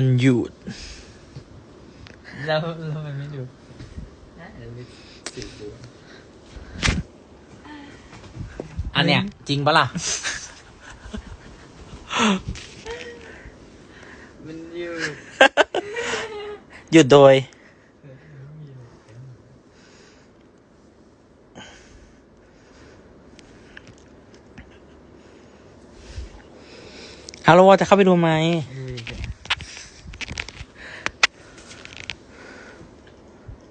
มันหยุด แล้วแล้วมันไม่ดูน่าจะไปสืบดูอันเนี้ยจริงปะล่ะ มันอยู่หยุดโดย เอาแล้วว่าจะเข้าไปดูไหม ดู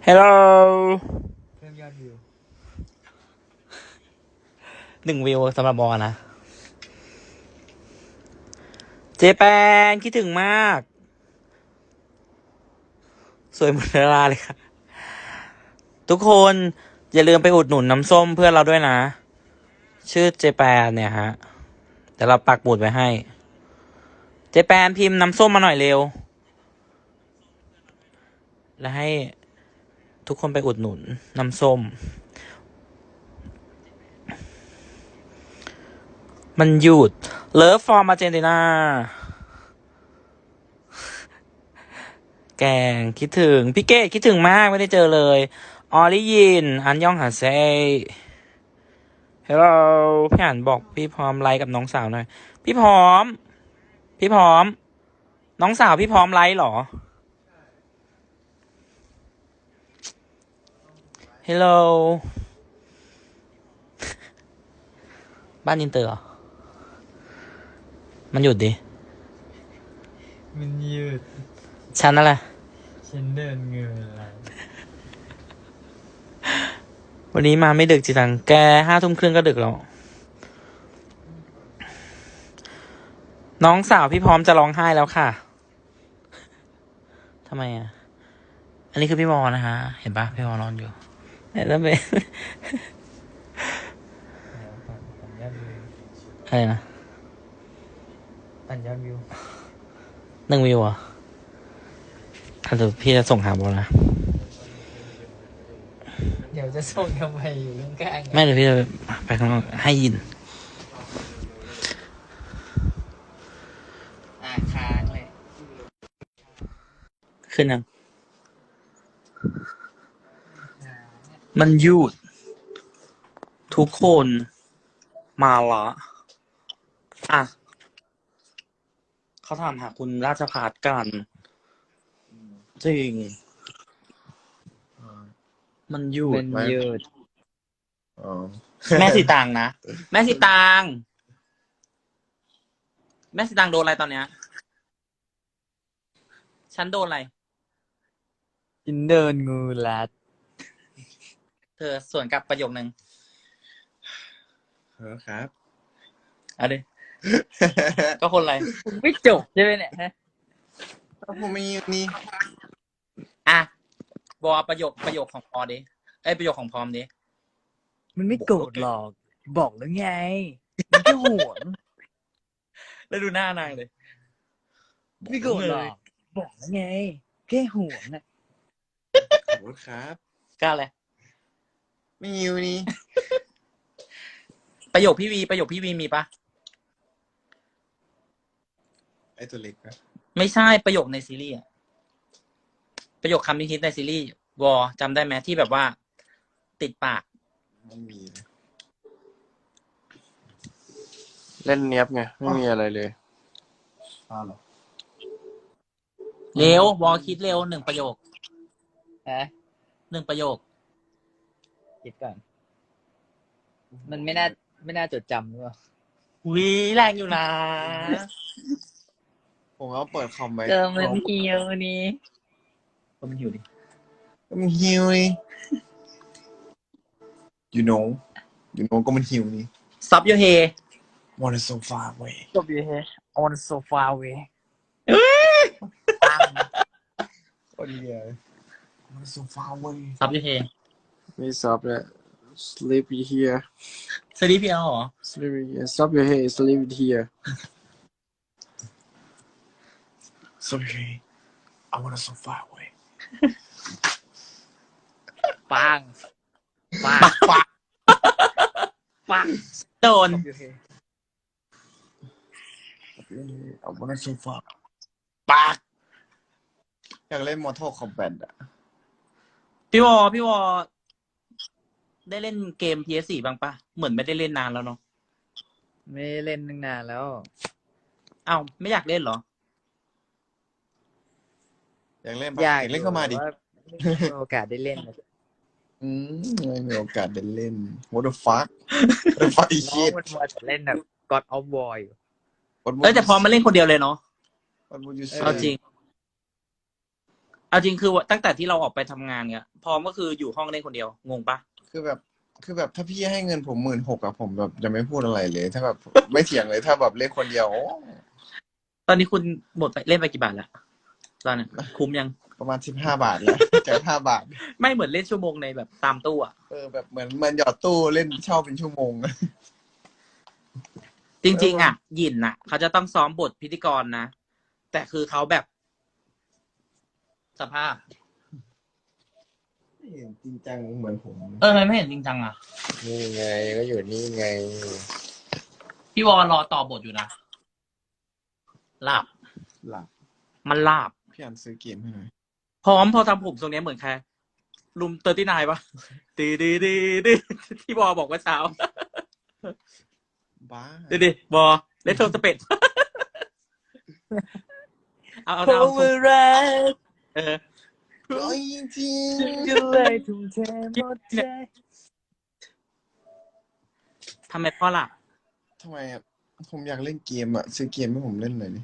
อีกอะ Hello เพิ่มยอดวิวหนึ่งวิวสำหรับบอนะ เจแปนคิดถึงมาก สวยเหมือนดาราเลยค่ะ ทุกคนอย่าลืมไปอุดหนุนน้ำส้มเพื่อนเราด้วยนะ ชื่อเจแปนเนี่ยฮะเดี๋ยวเราปักหมุดไว้ให้ เจแปนพิมพ์น้ำส้มมาหน่อยเร็ว แล้วให้ ทุกคนไปอุดหนุนน้ำส้ม มันหยุดเลิฟฟอร์มาเจนตินาแกงคิดถึง พี่เกดคิดถึงมากไม่ได้เจอเลย ออลิยิน อันยองหาเซเฮลโหลพี่อ่านบอกพี่พร้อมไลค์กับน้องสาวหน่อย พี่พร้อม พี่พร้อม น้องสาวพี่พร้อมไลค์หรอ เฮลโลบ้านอินเตอร์เหรอ มันหยุดดิ มันยืดฉันนั่นแหละฉันเดินเงินอะไรวันนี้มาไม่ดึกจิตัง แกห้าทุ่มครึ่งก็ดึกแล้ว น้องสาวพี่พร้อมจะร้องไห้แล้วค่ะ ทำไมอะ อันนี้คือพี่มอนะฮะเห็นปะพี่มอนอนอยู่ แล้วเป็นแล้วปั่นปั่นยอดวิวอะไรนะปั่นยอดวิวหนึ่งวิวเหรอะอะเดี๋ยวพี่จะส่งหาบอลนะ เดี๋ยวจะส่งทำไมอยู่ข้างๆไม่เดี๋ยวพี่จะไปข้างนอกให้ยิน อ่าค้างเลย ขึ้นยัง มันหยุดทุกคนมาละอะเขาถามหาคุณราชพัฒกัน จริง มันหยุดมันยืดอ๋อแม่สีตางนะ แม่สีตาง แม่สีตางโดนอะไรตอนเนี้ย ฉันโดนอะไรฉันเดินงูรัด เธอส่วนกลับประโยคนึงเออครับเอะดิก็คนอะไรไม่จบใช่ไหมเนี่ยฮะผมมีนี่อะบอประโยคประโยคของพอดิเอ้ยประโยคของพร้อมดิมันไม่โกรธหรอก บอกแล้วไง มันแค่ห่วงแล้วดูหน้านางเลยไม่โกรธหรอกบอกแล้วไงแค่ห่วงอะขอบคุณครับกล้าเลย ไม่มีนี่ประโยคพี่วี ประโยคพี่วีมีปะไอตัวเล็กนะไม่ใช่ประโยคในซีรีส์อะประโยคคำที่คิดในซีรีส์วอจำได้ไหมที่แบบว่า ติดปากไม่มีเลยเล่นเนี้ยบไง ไม่มีอะไรเลย อ้าวเหรอเร็ววอคิดเร็วหนึ่งประโยคฮะหนึ่งประโยค คิดก่อน มันไม่น่าไม่น่าจดจำหรือเปล่าวิแรงอยู่นะ ผมเอาเปิดคอมไปเจอมันเหี่ยวนี่ก็มันอยู่ดิมันหิวนี่ you know you know ก็มันหิวนี่ ซับโยเฮ wanna so far away จบอยู่เฮ on sofa way โคตรเดียว wanna so far away ซับโยเฮ ไม่ซับเลย sleepy here สลีพีเอลเหรอ sleepy here stop your head sleepy here so okay I wanna so far away ปังปังปังโดนจบอยู่เฮ I wanna so far ปากอยากเล่น Mortal Kombat อะพี่วอพี่วอ ได้เล่นเกม PS4 บ้างปะเหมือนไม่ได้เล่นนานแล้วเนาะไม่ได้เล่นตั้งนานแล้วอ้าวไม่อยากเล่นเหรอ อยากเล่นปะอยากเล่นเข้ามาดิแต่ว่ไม่มีโอกาสได้เล่นอืมไม่มีโอกาสได้เล่น What the fuck What the fuck is น้อง shit มันมัวแต่เล่นแบบ God of War อยู่ What would เอ้ยแต่ you พอมาเล่นคนเดียวเลยเนาะ What would you เออ say เอาจริง เอาจริงคือว่าตั้งแต่ที่เราออกไปทำงานเนี่ยพร้อมก็คืออยู่ห้องเล่นคนเดียว งงปะ คือแบบ คือแบบถ้าพี่ให้เงินผมหมื่นหกอะผมแบบจะไม่พูดอะไรเลย ถ้าแบบ ไม่เถียงเลยถ้าแบบเล่นคนเดียวโอ้ตอนนี้คุณหมดไปเล่นไปกี่บาทละตอนนี้คุ้มยัง ประมาณสิบห้าบาทแล้วจากห้าบาท ไม่เหมือนเล่นชั่วโมงในแบบตามตู้อะเออแบบเหมือนเหมันหยอดตู้เล่นเช่าเป็นชั่วโมง จริง ๆอะหยินอะเขาจะต้องซ้อมบทพิธีกรนะ แต่คือเขาแบบ สภาพ ไม่เห็นจริงจังเหมือนผมเออทำไมไม่เห็นจริงจังอะ นี่ไงก็อยู่นี่ไง พี่วอรอต่อบทอยู่นะหลับหลับมันหลับพี่อันซื้อเกมให้หน่อยพร้อมพอทำผมทรงเนี้ยเหมือนใครลุมเตอร์ตี้นายปะดีดีดีดีที่บอบอกว่าเช้าบ้าดีดีบอเลตโทสเปดเอาเอาเอา เออ โอ้ยจริงก็เลยทุ่มเทหมดใจทำไมพ่อหลับทำไมอะผมอยากเล่นเกมอะซื้อเกมให้ผมเล่นหน่อยดิ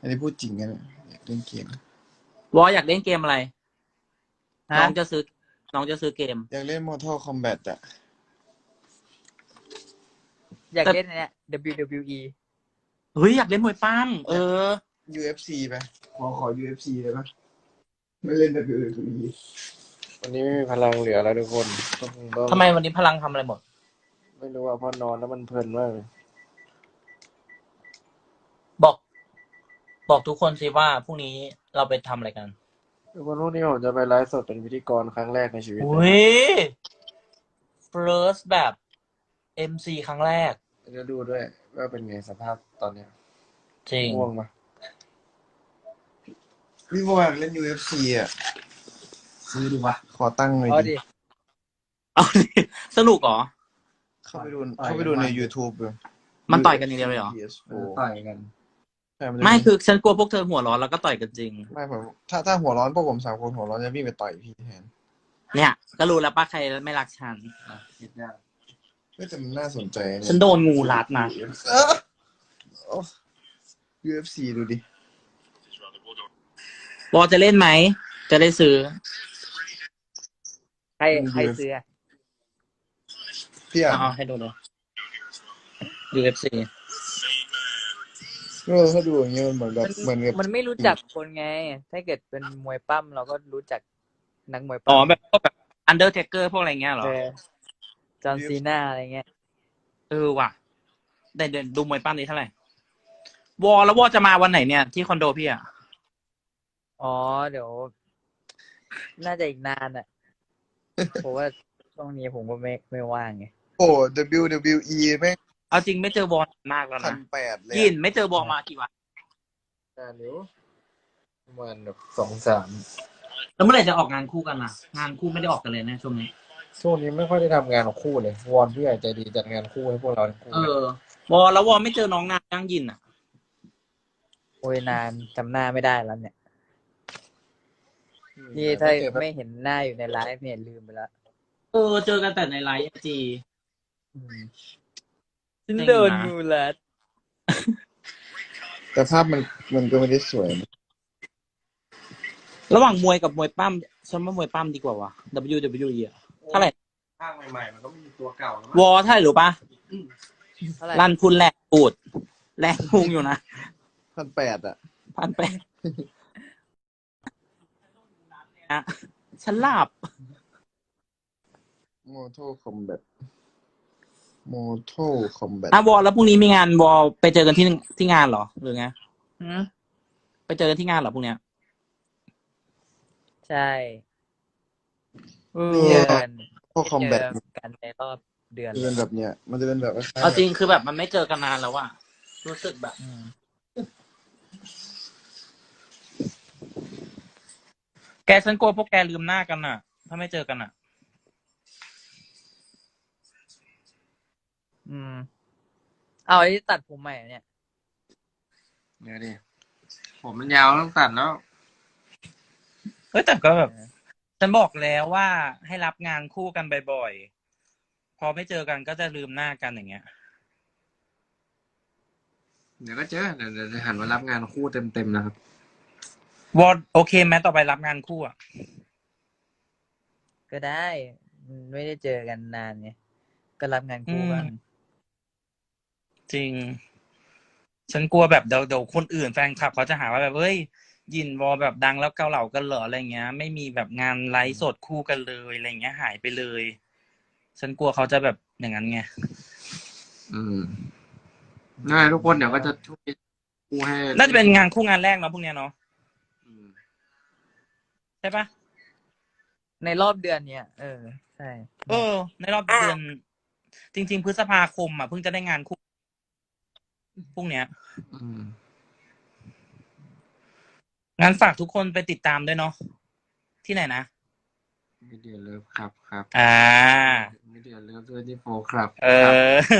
อันนี้พูดจริงกันอะอยากเล่นเกม วออยากเล่นเกมอะไรฮะน้องจะซื้อ น้องจะซื้อเกม อยากเล่น Mortal Kombat อะอยากเล่นอันเนี่ย WWE เฮ้ยอยากเล่นมวยปั้มเออ UFC ไปขอขอ UFC เลยปะ ไม่เล่น WWE วันนี้ไม่มีพลังเหลือแล้วทุกคนต้องต้องทำไมวันนี้พลังทำอะไรหมด ไม่รู้ว่าพอนอนแล้วมันเพลินมากเลยบอก บอกทุกคนสิว่าพรุ่งนี้เราไปทำอะไรกันทุกคนพรุ่งนี้ผมจะไปไลฟ์สดเป็นพิธีกรครั้งแรกในชีวิตอุ้ย first แบบ MC ครั้งแรกจะดูด้วยว่าเป็นไงสภาพตอนเนี้ยจริง ง่วงปะ พี่บอยากเล่น UFC อะ ซื้อดูวะขอตั้งหน่อยเอาดิดิ เอาดิสนุกเหรอ เข้าไปดูเข้าไปดูใน YouTube เลยมันต่อยกันอย่างเดียวเลยเหรอ PS4 ต่อยกันใช่นจะไม่คือฉันกลัวพวกเธอหัวร้อนแล้วก็ต่อยกันจริง ไม่ผมถ้าถ้าหัวร้อนพวกผมสามคนหัวร้อนจะวิ่งไปต่อยพี่แทนเนี่ย ก็รู้แล้วป้าใครไม่รักฉันคิดยากเฮ้ยแต่มันน่าสนใจเนี่ยฉันโดนงูรัดนะเออโอ้ UFC ดูดิ บอจะเล่นไหม จะได้ซื้อ ใครใครซื้ออะพี่อะเอาให้ดูเลย UFC เออถ้าดูอย่างเงี้ยมันเหมือนแบบเหมือนกับมันไม่รู้จักคนไง ถ้าเกิดเป็นมวยปั้มเราก็รู้จักนักมวยอ๋อปั้มแบบพวกแบบ Undertaker พวกอะไรเงี้ยเหรอ เออจอห์นซีนาอะไรเงี้ย เออว่ะแต่เดินดูมวยปั้มนี้เท่าไหร่ วอแล้ววอจะมาวันไหนเนี่ย ที่คอนโดพี่อะ อ๋อ เดี๋ยว น่าจะอีกนานอะ เพราะว่าช่วงนี้ผมก็ไม่ไม่ว่างไง โอ้ WWE แม่งเอาจริงไม่เจอวอมากแล้วพันะนแปดเลยยินไม่เจอวอมากี่วันนานอยู่ประมาณแบบสองสามแล้วเมื่อไหร่จะออกงานคู่กันล่ะ งานคู่ไม่ได้ออกกันเลยนะช่วงนี้ ช่วงนี้ไม่ค่อยได้ทำงานของคู่เลยวอนพี่ใหญ่ใจดีจัดงานคู่ให้พวกเราทั้งคู่เออ วอแล้ววอไม่เจอน้องนานยังยินอะ โอ้ยนานจำหน้าไม่ได้แล้วเนี่ย นี่ถ้าไม่เห็นหน้าอยู่ในไลฟ์เนี่ยลืมไปแล้วเออเจอกันแต่ในไลฟ์จีฉันจริงนะโดนงูรัดแต่ภาพมันมันก็ไม่ได้สวยนะระหว่างมวยกับมวยปั้มฉันว่ามวยปั้มดีกว่าวะ WWE อะเท่าไหร่ข้างใหม่ๆมันก็มีตัวเก่าแล้ววอเท่าไหร่รู้ปะเท่าไหร่รันคุณแหลกปูดแหลกพุงอยู่นะพันแปดอะพันแปด อะฉันหลับ Mortal Kombat Mortal Kombat อะวอลแล้วพรุ่งนี้มีงานวอลไปเจอกันที่ที่งานเหรอหรือไงหืมไปเจอกันที่งานเหรอพรุ่งเนี้ยใช่เอเนี่อเจอกัน Mortal Kombat เจอกันในรอบเดือนจะเป็นแบบเนี้ย มันจะเป็นแบบว่าเอาจริงคือแบบมันไม่เจอกันนานแล้วอะรู้สึกแบบ อืม แกฉันกลัวพวกแกลืมหน้ากันอะ ถ้าไม่เจอกันอะ อืม เอาไอ้ที่ตัดผมใหม่อะเนี่ย เดี๋ยวดิผมมันยาวต้องตัดแล้ว เฮ้ยแต่ก็แบบ ฉันบอกแล้วว่าให้รับงานคู่กันบ่อยๆ พอไม่เจอกันก็จะลืมหน้ากันอย่างเงี้ย เดี๋ยวก็เจอเดี๋ยวเดี๋ยวจะหันมารับงานคู่เต็มๆนะครับ วอดโอเคไหมต่อไปรับงานคู่อะ ก็ได้มันไม่ได้เจอกันนานไงก็รับงานคู่บ้างอืมจริง ฉันกลัวแบบเดี๋ยวเดี๋ยวคนอื่นแฟนคลับ เขาจะหาว่าแบบเฮ้ย ยินวอแบบดังแล้วเกาเหล่ากันเหรออะไรเงี้ย ไม่มีแบบงานไลฟ์สดคู่กันเลยอะไรเงี้ย หายไปเลย ฉันกลัวเขาจะแบบอย่างนั้นไงอืมง่ายทุกคนเดี๋ยวก็จะช่วยคู่ให้น่าจะเป็นงานคู่งานแรกเนาะพวกเนี้ยเนาะอืมใช่ปะในรอบเดือนเนี้ยเออ ใช่ เออ ในรอบเดือน จริง ๆ พฤษภาคมอะเพิ่งจะได้งานคู่พวกเนี้ยอืมงานฝากทุกคนไปติดตามด้วยเนาะที่ไหนนะมิเดียเลิฟครับครับ อ่ามิเดียเลิฟด้วยที่โฟครับ เอครับ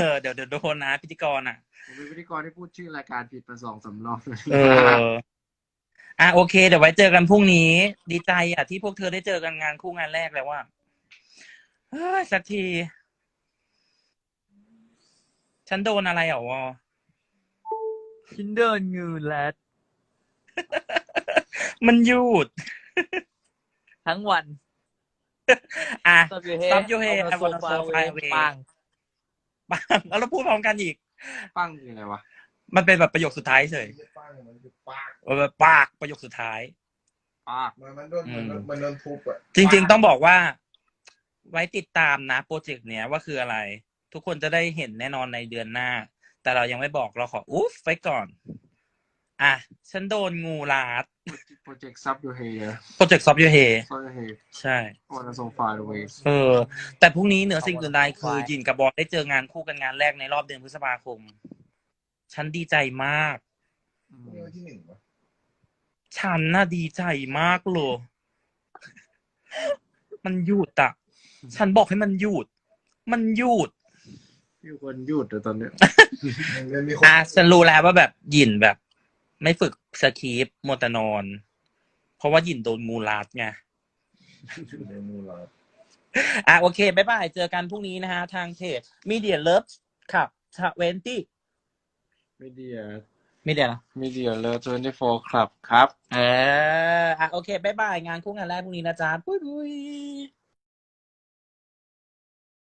อเดี๋ยวเดี๋ยวโดนนะพิธีกรอะผมเป็นพิธีกรที่พูดชื่อรายการผิดมาสองสามรอบเออ อะโอเค เดี๋ยวไว้เจอกันพรุ่งนี้ ดีใจอะที่พวกเธอได้เจอกันงานคู่งานแรกแล้วว่าเฮ้ยสักที ฉันโดนอะไรเหรอวอชินเดินงูแลดมันหยุด ทั้งวัน อะซับยูเฮ Stop your head, เอา I wanna โซฟา so far เว away ปังปังแล้วเราพูดพร้อมกันอีก ปั้งคืออะไรวะ มันเป็นแบบประโยคสุดท้ายเฉยป้างมันคือปากเออแบบปากประโยคสุดท้ายปากมันมันโดนมันโดนมันโดนทุบอะจริง ๆ ต้องบอกว่า ไว้ติดตามนะโปรเจกต์เนี้ยว่าคืออะไร ทุกคนจะได้เห็นแน่นอนในเดือนหน้า แต่เรายังไม่บอกเราขออุ๊ฟไว้ก่อน อะ ฉันโดนงูลาดโปรเจกต์ซับยูเฮียโปรเจกต์ซอฟยูเฮซับยูเฮียใช่วันโซฟาเวสเออ แต่พรุ่งนี้เหนือสิ่งอื่นใดคือยินกับบอลได้เจองานคู่กันงานแรกในรอบเดือนพฤษภาคม ฉันดีใจมากที่หนึ่งวะฉันน่ะดีใจมากเลยมันหยุดอะฉันบอกให้มันหยุด มันหยุดมีคนหยุดแต่ตอนเนี้ยอะฉันรู้แล้วว่าแบบหยินแบบ ไม่ฝึกสคริปมัวแต่นอน เพราะว่าหยินโดนงูรัดไง เรียนมูลาอะโอเค บ๊ายบาย เจอกันพรุ่งนี้นะฮะ ทางเพจ Media Love ครับ20 ไม่เดียไม่เดียหไม่เดียเลยทเวนตี้โฟร์คลับครับ เอออะโอเคบายบาย งานคู่งานแรกพรุ่งนี้นะจ๊ะปุ้ย